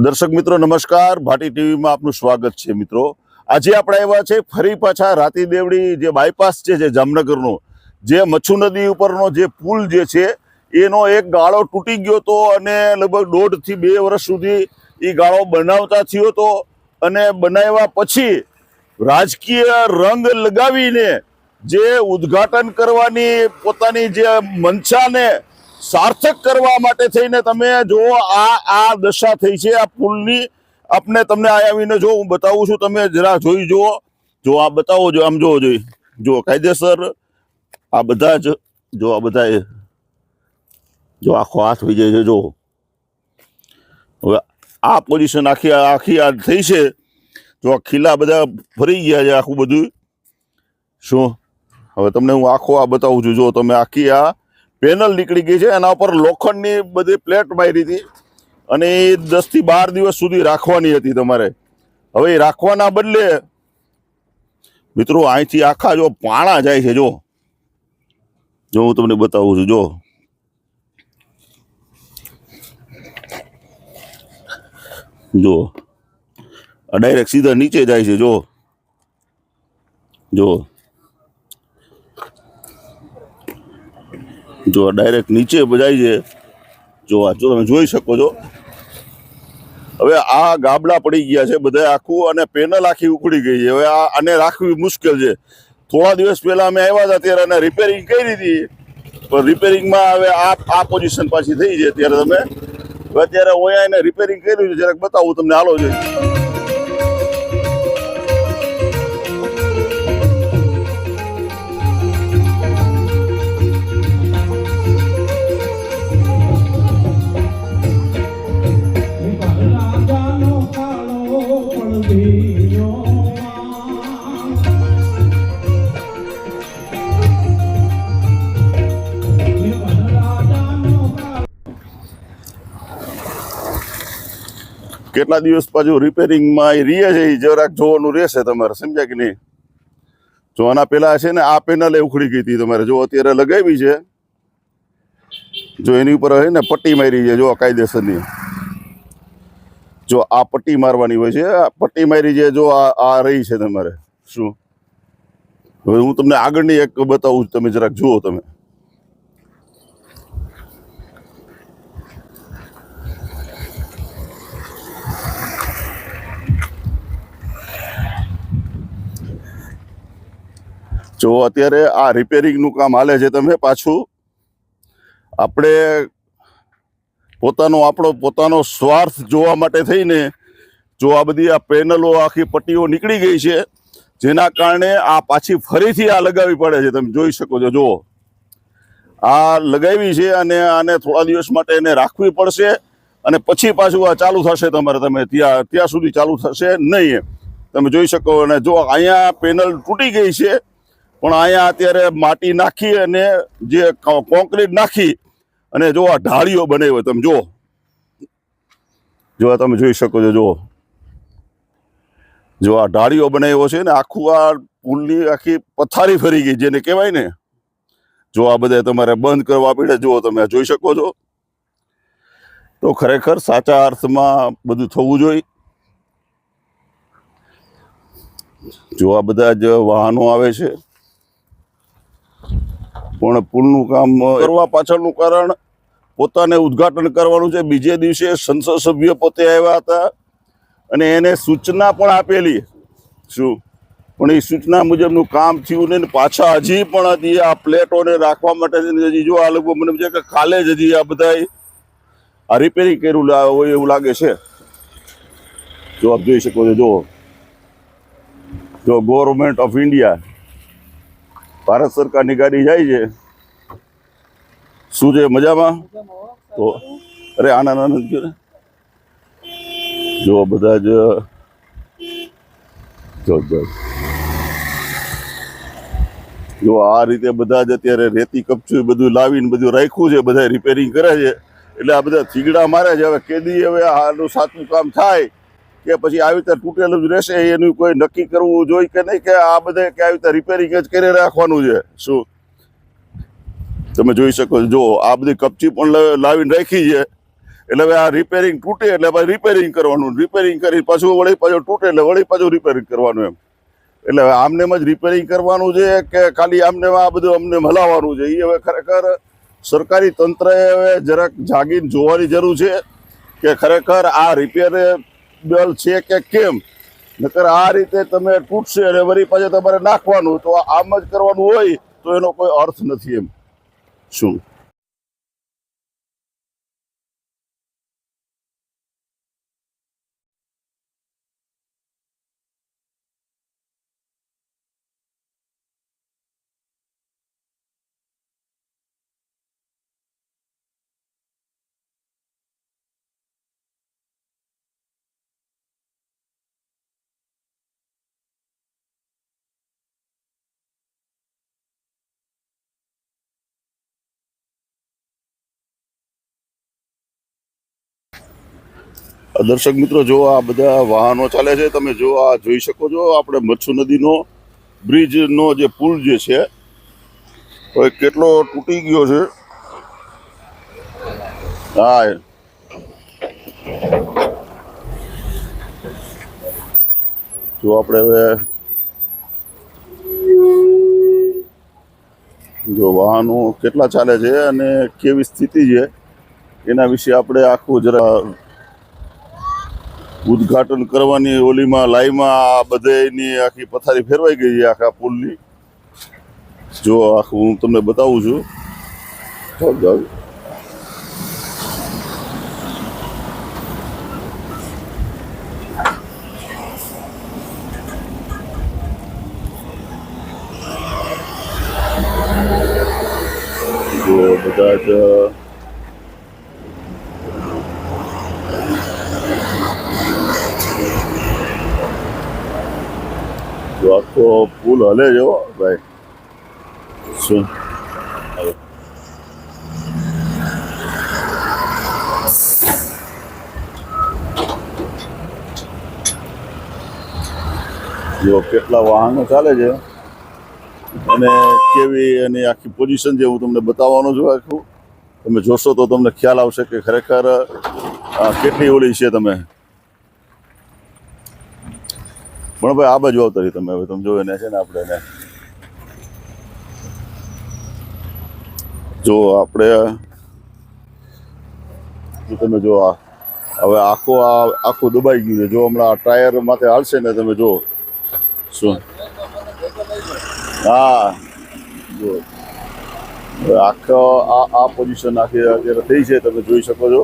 દર્શક મિત્રો, નમસ્કાર. ભાટી ટીવીમાં આપનું સ્વાગત છે મિત્રો. આજે આપણે આવ્યા છે ફરી પાછા રાતી દેવડી જે બાયપાસ છે, જે જામનગરનો, જે મચ્છુ નદી ઉપરનો જે પુલ જે છે, એનો એક ગાળો તૂટી ગયો હતો અને લગભગ દોઢથી બે વર્ષ સુધી એ ગાળો બનાવતા થયો હતો અને બનાવ્યા પછી રાજકીય રંગ લગાવીને જે ઉદ્ઘાટન કરવાની પોતાની જે મંશાને સાર્થક કરવા માટે થઈને તમે જો આ આ દશા થઈ છે, આ પુલની, આપને તમને આવીને જો હું બતાવું છું, તમે જરા જોઈ જુઓ. જો આ બતાવો, જો આમ જોવો જોઈ જો કાયદેસર આ બધા જ, જો આ બધા જો આખો હાથ થઈ જાય છે, જો. હવે આ પોઝિશન આખી આખી આ થઈ છે. જો આ ખીલા બધા ફરી ગયા છે આખું બધું. શું? હવે તમને હું આખો આ બતાવું છું. જો તમે આખી આ પેનલ નીકળી ગઈ છે. એના ઉપર લોખંડની બધી પ્લેટ મારી હતી અને એ દસથી બાર દિવસ સુધી રાખવાની હતી તમારે. હવે એ રાખવાના બદલે મિત્રો અહીંથી આખા જો પાણા જાય છે, જો. જો હું તમને બતાવું છું, જો. જો. આ ડાયરેક્ટ સીધા નીચે જાય છે, જો. જો. જો ડાયરેક્ટ નીચે જાય છે, જો આ જો તમે જોઈ શકો છો. હવે આ ગાબડા પડી ગયા છે બધા આખું અને પેનલ આખી ઉખડી ગઈ છે. હવે આ આને રાખવી મુશ્કેલ છે. થોડા દિવસ પહેલાં અમે આવ્યા હતા ત્યારે એને રિપેરિંગ કરી હતી પણ રિપેરિંગમાં હવે આ આ પોઝિશન પાછી થઈ છે ત્યારે તમે. હવે અત્યારે ઓયા એને રિપેરિંગ કર્યું છે, જરાક બતાવું તમને. હાલો છે કેટલા દિવસ પાછું રિપેરિંગમાં એ રીએ છે, એ જરાક જોવાનું રહેશે તમારે, સમજ્યા કે નહીં? જો આના પેલા છે ને, આ પેનલ ઉખડી ગઈ હતી તમારે. જો અત્યારે લગાવી છે, જો એની ઉપર હોય ને, પટ્ટી મારી છે, જો કાયદેસરની. જો આ પટ્ટી મારવાની હોય છે, આ પટ્ટી મારી છે, જો આ આ રહી છે તમારે. શું? હવે હું તમને આગળની એક બતાવું, તમે જરાક જુઓ તમે. જો અત્યારે આ રિપેરિંગનું કામ હાલે છે તમે પાછું, આપણે પોતાનો આપણો પોતાનો સ્વાર્થ જોવા માટે થઈને જો આ બધી આ પેનલો, આખી પટ્ટીઓ નીકળી ગઈ છે, જેના કારણે આ પાછી ફરીથી આ લગાવવી પડે છે. તમે જોઈ શકો છો, જુઓ. આ લગાવી છે અને આને થોડા દિવસ માટે એને રાખવી પડશે અને પછી પાછું આ ચાલુ થશે તમારે, તમે ત્યાં ત્યાં સુધી ચાલુ થશે નહીં તમે જોઈ શકો અને જો અહીંયા પેનલ તૂટી ગઈ છે પણ અહીંયા અત્યારે માટી નાખી અને જે કોન્ક્રીટ નાખી અને જો આ ઢાળીઓ બનાવી તમે જો જો તમે જોઈ શકો છો જો જો આ ઢાળીઓ બનાવ્યો છે ને આખું આ પુલની આખી પથારી ફરી ગઈ, જેને કહેવાય ને. જો આ બધા તમારે બંધ કરવા પડે જો તમે જોઈ શકો છો. તો ખરેખર સાચા અર્થમાં બધું થવું જોઈએ. જો આ બધા જ વાહનો આવે છે પણ પુલનું કામ કરવા પાછળનું કારણ પોતાને ઉદ્ઘાટન કરવાનું છે. બીજે દિવસે સંસદ સભ્ય પોતે આવ્યા હતા અને એને સૂચના પણ આપેલી. શું? પણ એ સૂચના મુજબનું કામ થયું નહીં પાછા હજી પણ હજી આ પ્લેટોને રાખવા માટે હજી જો આ લોકો મને છે કે કાલે જ હજી આ બધા આ રિપેરિંગ કર્યું હોય એવું લાગે છે. જો આપ જોઈ શકો છો, જો. જો ગવર્મેન્ટ ઓફ ઇન્ડિયા ભારત સરકારની ગાડી જાય છે. શું છે, મજામાં? તો, અરે આનંદ આનંદ ને. જો, બધા જો જો, આ રીતે બધા જ અત્યારે રેતી કપચું બધું લાવીને બધું રાખ્યું છે બધા રિપેરિંગ કરે છે. એટલે આ બધા થીગડા મારે છે. હવે કેદી હવે આનું સાચું કામ થાય. કે પછી આવી રીતે તૂટેલું જ રહેશે, એનું કોઈ નક્કી કરવું જોઈએ કે નહીં, કે આ બધે કે આવી રીતે રિપેરિંગ જ કરી રાખવાનું છે? શું? તમે જોઈ શકો જો આ બધી કપચી પણ લાવીને રાખી છે. એટલે હવે આ રિપેરિંગ તૂટે એટલે પછી રિપેરિંગ કરવાનું. રિપેરિંગ કરી પાછું વળી પાછું તૂટે એટલે વળી પાછું રિપેરિંગ કરવાનું એમ. એટલે હવે આમને જ રિપેરિંગ કરવાનું છે કે ખાલી આમને આ બધું અમને હલાવવાનું છે? એ હવે ખરેખર સરકારી તંત્રએ હવે જરાક જાગીને જોવાની જરૂર છે કે ખરેખર આ રિપેરેબલ છે કે કેમ? નકર આ રીતે તમે તૂટશે અને વરી પાછું તમારે નાખવાનું તો આમ જ કરવાનું હોય તો એનો કોઈ અર્થ નથી એમ. શું? દર્શક મિત્રો, જો આ બધા વાહનો ચાલે છે, તમે જો આ જોઈ શકો છો, આપણે મચ્છુ નદીનો બ્રિજનો જે પુલ જે છે હવે કેટલો તૂટી ગયો છે. હા જો આપણે હવે જો વાહનો કેટલા ચાલે છે અને કેવી સ્થિતિ છે, એના વિશે આપણે આખું જરા ઉદ્ઘાટન કરવાની ઓલીમાં, લાઈમાં બધાની આખી પથારી ફેરવાઈ ગઈ છે આખા પુલની. જો આખું હું તમને બતાવું છું. બધા જો છે હો ભાઈ. શું? જો કેટલા વાહનો ચાલે છે? અને કેવી એની આખી પોઝિશન જે હું તમને બતાવવાનો છું આખું. તમે જોશો તો તમને ખ્યાલ આવશે કે ખરેખર કેટલી ઓલી છે તમે? પણ ભાઈ, આ બાજુ આવતા રહી તમે. હવે તમે જોયો એને છે ને આપણે એને જો આપણે તમે જો આ, હવે આખો આ, આખું દબાઈ ગયું છે. જો હમણાં આ ટાયર માથે હાલશે ને તમે જો. શું? હા. જો. આખો આ આ પોઝિશન આખી અત્યારે થઈ છે, તમે જોઈ શકો છો.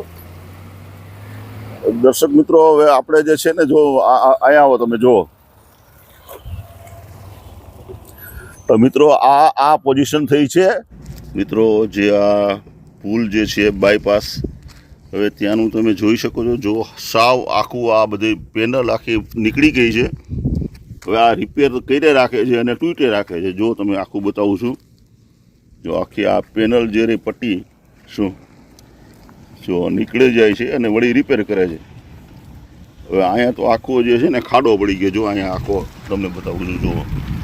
દર્શક મિત્રો, હવે આપણે જે છે ને જો અહીંયા આવો તમે જુઓ તો મિત્રો, આ આ પોઝિશન થઈ છે. મિત્રો, જે આ પુલ જે છે બાયપાસ હવે ત્યાંનું તમે જોઈ શકો છો. જો સાવ આખું આ બધી પેનલ આખી નીકળી ગઈ છે. હવે આ રિપેર કરે રાખે છે અને તૂટે રાખે છે. જો તમે આખું બતાવું છું. જો આખી આ પેનલ જે રહી પટ્ટી, શું? જો નીકળી જાય છે અને વળી રિપેર કરે છે. હવે અહીંયા તો આખો જે છે ને ખાડો પડી ગયો. જો અહીંયા આખો તમને બતાવું છું, જુઓ.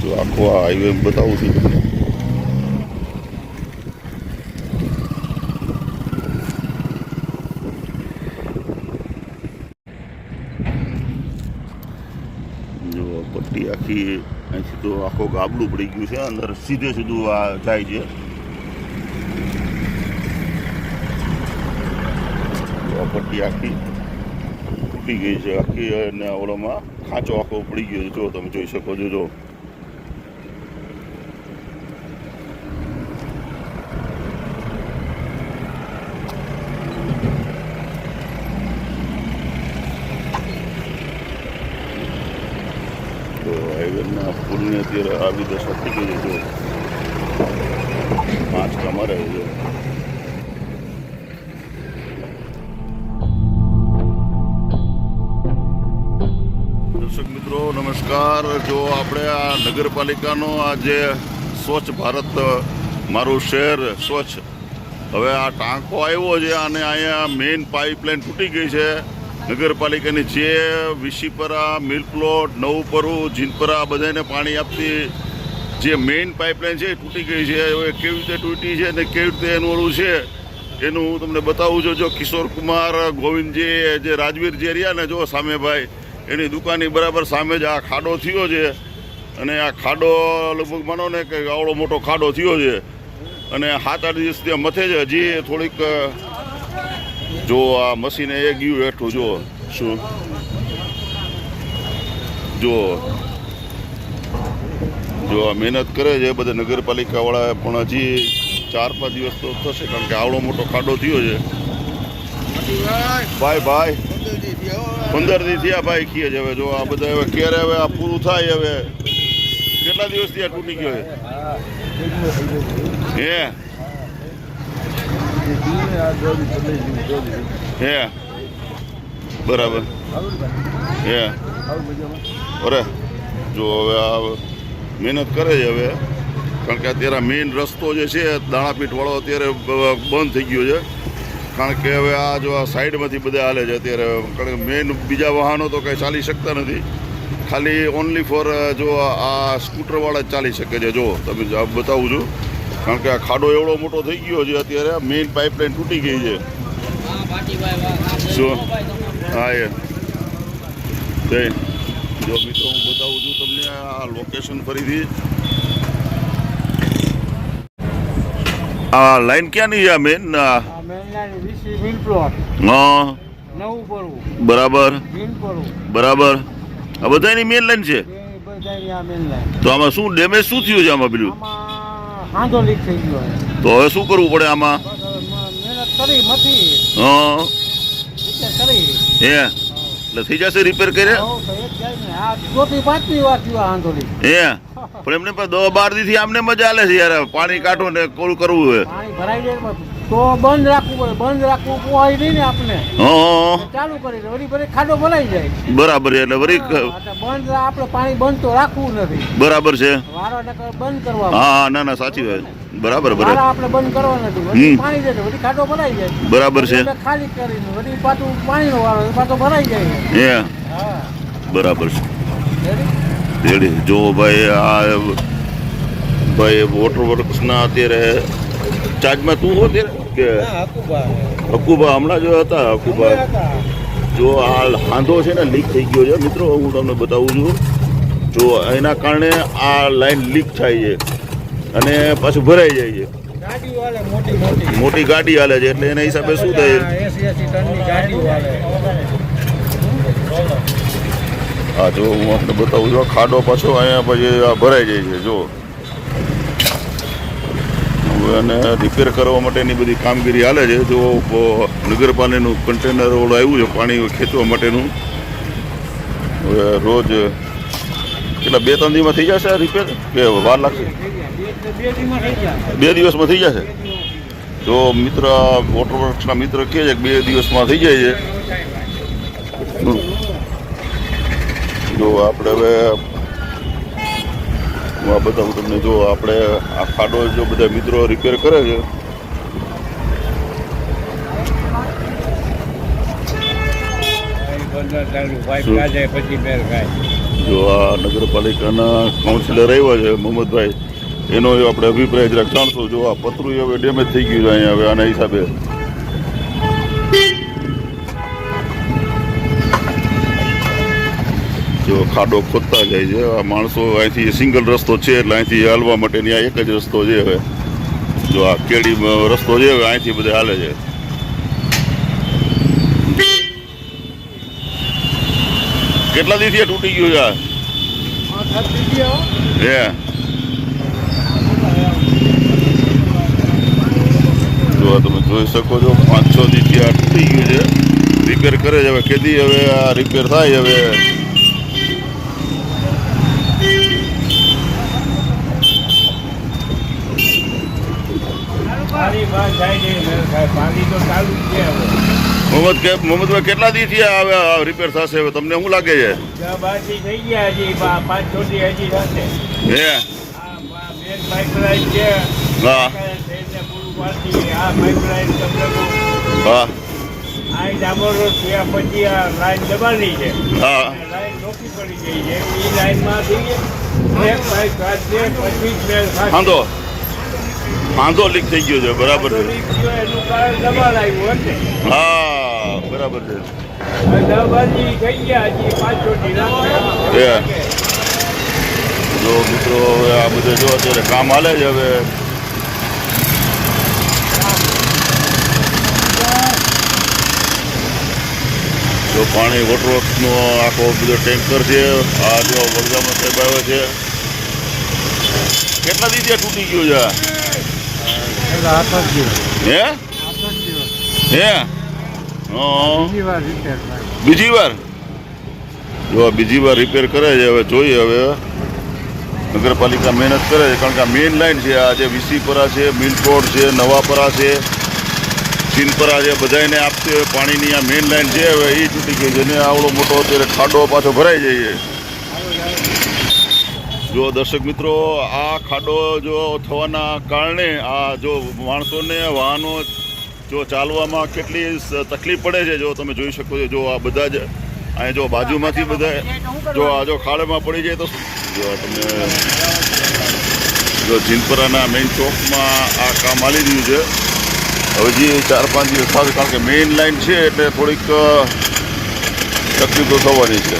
જો આખો આ હાઈવે બતાવું છું જો પટ્ટી આખી અહીંથી તો આખો ગાબડું પડી ગયું છે અંદર સીધે સીધું આ જાય છે પટ્ટી આખી તૂટી ગઈ છે આખી અને ઓલોમાં ખાંચો આખો પડી ગયો છે જો તમે જોઈ શકો છો જો તો હાઈવેના પુલની અત્યારે આવી દશા થઈ ગઈ છે. પાંચ કમર છે. દર્શક મિત્રો, નમસ્કાર. જો આપણે આ નગરપાલિકાનો આ જે સ્વચ્છ ભારત મારું શહેર સ્વચ્છ. હવે આ ટાંકો આવ્યો છે અને અહીંયા મેઇન પાઇપલાઇન તૂટી ગઈ છે. નગરપાલિકાની જે વિશીપરા, મિલપ્લોટ, નવપરુ, જીનપરા બધાને પાણી આપતી જે મેઇન પાઇપલાઇન છે એ તૂટી ગઈ છે. હવે કેવી રીતે તૂટી છે અને કેવી રીતે એનું ઓલું છે, એનું હું તમને બતાવું છું. જો કિશોર કુમાર ગોવિંદજી જે રાજવીર જે રહ્યા ને જો સામે ભાઈ, એની દુકાનની બરાબર સામે જ આ ખાડો થયો છે. અને આ ખાડો લગભગ માનો ને કે આવડો મોટો ખાડો થયો છે. અને સાત આઠ દિવસ ત્યાં મથે છે. હજી થોડીક જો આ મશીને એ ગયું હેઠું જો શું? જો. જો આ મહેનત કરે છે, બધા નગરપાલિકાવાળા પણ હજી ચાર પાંચ દિવસ તો થશે, કારણ કે આવડો મોટો ખાડો થયો છે. ભાઈ ભાઈ. પંદર દી થયા ભાઈ કીએ છે હવે. જો આ બધા હવે ક્યારે હવે આ પૂરું થાય હવે? કેટલા દિવસ ત્યાં તૂટી ગયો હે? હે બરાબર. હે અરે, જો હવે આ મહેનત કરે છે હવે. કારણ કે અત્યારે મેઇન રસ્તો જે છે દાણાપીઠ વાળો અત્યારે બંધ થઈ ગયો છે. કારણ કે હવે આ જો આ સાઈડમાંથી બધા હાલે છે અત્યારે. કારણ કે મેઇન બીજા વાહનો તો કંઈ ચાલી શકતા નથી. ખાલી ઓનલી ફોર જો આ સ્કૂટરવાળા જ ચાલી શકે છે. જો, તમે બતાવું છું. કારણ કે આ ખાડો એવડો મોટો થઈ ગયો છે અત્યારે. મેઇન પાઇપલાઇન તૂટી ગઈ છે. શું? હા એ. જય જો મિત્રો હું બતાવું છું તમને આ લોકેશન ફરીથી. આ લાઈન ક્યાંની છે આ મેન આ હા. બરાબર. બરાબર. આ બધાની મેન લાઈન છે? આ તો આમાં શું ડેમેજ શું થયું છે આમાં પેલું? હાંધો લીક થઈ ગયો તો હવે શું કરવું પડે આમાં? મહેનત કરી મથી. હા. કરી. હે? એટલે થઈ જશે રિપેર કરે હે પણ એમને દવા બાર દીથી આમને મજા આલે છે યાર. પાણી કાઢો ને કોલ કરવું હોય. પાણી ભરાઈ જાય ને તો બંધ રાખવું પડે. બંધ રાખવું હોય નહીં ને આપણે ચાલુ કરી વળી ફરી ખાડો ભરાઈ જાય. બરાબર એટલે વળી બંધ આપણે પાણી બંધ તો રાખવું નથી. બરાબર છે. વારો નકર બંધ કરવા હા ના ના સાચી વાત. બરાબર બરાબર. આપણે બંધ કરવા નથી. પાણી જાય વળી ખાડો ભરાઈ જાય. બરાબર છે. ખાલી કરીને વળી પાછું પાણીનો વારો પાછો ભરાઈ જાય. હે. હા. બરાબર છે. જો ભાઈ આ ભાઈ વોટર વર્ક્સના અત્યારે ચાર્જમાં તું હો અત્યારે? કે હકુબા. હમણાં જો હતા હકુબા. જો આ હાંધો છે ને લીક થઈ ગયો છે. મિત્રો હું તમને બતાવું છું. જો એના કારણે આ લાઈન લીક થાય છે અને પાછું ભરાઈ જાય છે. મોટી ગાડી હાલે છે એટલે એના હિસાબે શું થાય? હા, જો હું આપણે બતાવું છું ખાડો પાછો અહીંયા પછી આ ભરાઈ જાય છે જો. અને રિપેર કરવા માટેની બધી કામગીરી હાલે છે. જો નગરપાલિકાનું કન્ટેનર ઓલું આવ્યું છે, પાણી ખેંચવા માટેનું. રોજ કેટલા, બે, ત્રણ દિવસમાં થઈ જશે રિપેર કે વાર લાગશે. બે દિવસમાં થઈ જશે? જો મિત્ર વોટર વર્ક્સના મિત્ર કહે છે કે બે દિવસમાં થઈ જાય છે. જો, આપણે હવે હું આ બતાવું તમને જો આપણે આ ખાડો જો બધા મિત્રો રિપેર કરે છે. જો આ નગરપાલિકાના કાઉન્સિલર આવ્યા છે મોહમ્મદભાઈ. એનો આપણે અભિપ્રાય જરાક જાણશો. જો આ પતરું હવે ડેમેજ થઈ ગયું છે અહીંયા હવે આના હિસાબે. જો ખાડો ખોદતા જાય છે. આ માણસો અહીંથી સિંગલ રસ્તો છે એટલે અહીંથી હાલવા માટેની આ એક જ રસ્તો છે હવે. જો આ કેડી રસ્તો છે હવે અહીંથી બધે હાલે છે. કેટલા દિવસથી તૂટી ગયું આ? હે. જો તમે જોઈ શકો છો, પાંચ છ દિવસથી આ તૂટી ગયું છે. રિપેર કરે છે હવે, કેદી હવે આ રિપેર થાય હવે પાણી બહાર જાય નહીં મેર ખાય પાણી તો ચાલુ જ છે હવે મોહમ્મદ કે મોહમ્મદભાઈ કેટલા દી થી હવે રિપેર થશે હવે? તમને શું લાગે છે? હે? હા. હા. હા. લાઈન ખાંધો લીક થઈ ગયો છે, બરાબર છે. આવ્યું હા, બરાબર છે. જો મિત્રો, હવે આ બધે જો અત્યારે કામ હાલે છે હવે. જો પાણી વોટરવર્ક્સનો આખો બધો ટેન્કર છે, આ જો વડગામમાં સાહેબ આવે છે. કેટલા દી તૂટી ગયો છે? હે? હે? બીજી વાર જો બીજી વાર રિપેર કરે છે હવે જોઈએ હવે. નગરપાલિકા મહેનત કરે છે કારણ કે આ મેઇન લાઈન છે આ જે વિસીપરા છે મિલકોટ છે નવાપરા છે ચીનપરા છે બધાને આપશે. હોય પાણીની આ મેઇન લાઈન છે હવે એ તૂટી ગઈ છે. ને આવડો મોટો અત્યારે ખાડો પાછો ભરાઈ જાય છે જો દર્શક મિત્રો આ ખાડો જો થવાના કારણે આ જો માણસોને વાહનો જો ચાલવામાં કેટલી તકલીફ પડે છે જો તમે જોઈ શકો છો જો આ બધા જ અહીંયા જો બાજુમાંથી બધા જો આ જો ખાડામાં પડી જાય તો જો તમે જો જીનપરાના મેઇન ચોકમાં આ કામ હાલી રહ્યું છે. હજી ચાર પાંચ દિવસ થશે કારણ કે મેઇન લાઇન છે એટલે થોડીક તકલીફો થવાની છે.